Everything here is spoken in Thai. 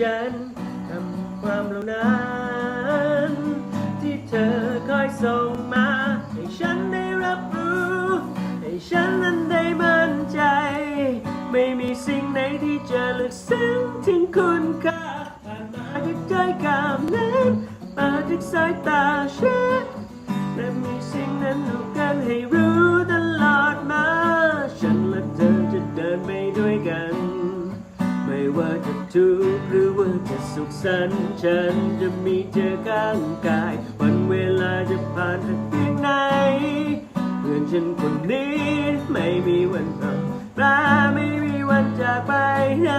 ฉันทำความเหล่านั้น ที่เธอคอยส่งมา ให้ฉันได้รับรู้ ให้ฉันนั้นได้มั่นใจ ไม่มีสิ่งไหนที่จะลึกซึ้งถึงคุณค่าผ่านมาจากใจกำนั้นมาจากสายตาฉัน ว่าจะทุกข์หรือว่าจะสุขสันต์ฉันจะมีเธอข้างกาย วันเวลาจะผ่านไปเพียงไหนเพื่อนฉันคนนี้ไม่มีวันกลับลาไม่มีวันจากไปไหน